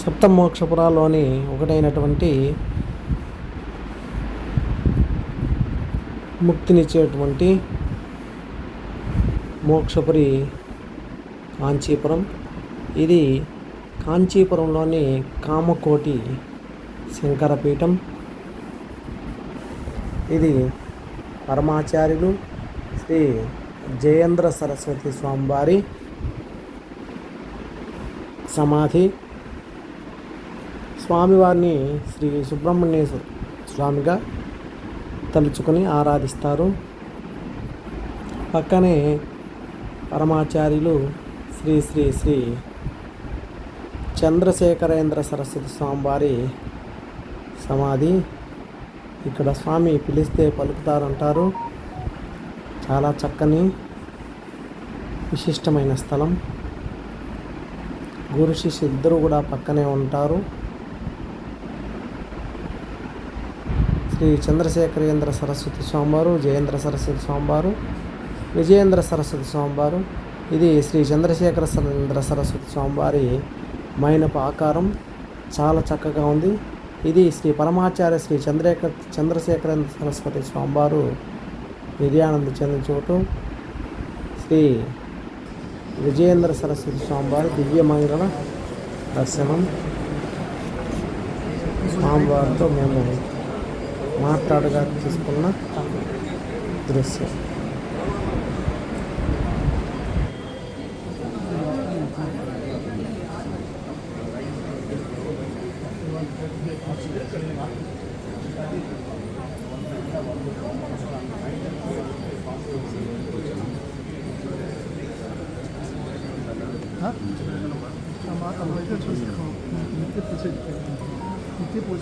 సప్తమోక్షపురాల్లోని ఒకటైనటువంటి ముక్తినిచ్చేటువంటి మోక్షపురి కాంచీపురం. ఇది కాంచీపురంలోని కామకోటి శంకరపీఠం. ఇది పరమాచార్యులు శ్రీ జయేంద్ర సరస్వతి స్వామివారి సమాధి. స్వామివారిని శ్రీ సుబ్రహ్మణ్యేశ్వర స్వామిగా తలుచుకొని ఆరాధిస్తారు. పక్కనే పరమాచార్యులు శ్రీ శ్రీ శ్రీ చంద్రశేఖరేంద్ర సరస్వతి స్వామివారి సమాధి ఇక్కడ స్వామి పిలిస్తే పలుకుతారంటారు. చాలా చక్కని విశిష్టమైన స్థలం. గురు శిష్యు ఇద్దరు కూడా పక్కనే ఉంటారు. శ్రీ చంద్రశేఖరేంద్ర సరస్వతి స్వామివారు జయేంద్ర సరస్వతి స్వామివారు విజయేంద్ర సరస్వతి స్వామివారు. ఇది శ్రీ చంద్రశేఖర సరేంద్ర సరస్వతి స్వామివారి మైనపు ఆకారం. చాలా చక్కగా ఉంది. ఇది శ్రీ పరమాచార్య శ్రీ చంద్రేక చంద్రశేఖరేంద్ర సరస్వతి స్వామివారు నిర్యానంద చెందిన చోటు. శ్రీ విజయేంద్ర సరస్వతి స్వామివారి దివ్యమైన దర్శనం. స్వామివారితో మేము మాట్లాడగా తీసుకున్న దృశ్యం నిత్య పూజ నిత్య పూజ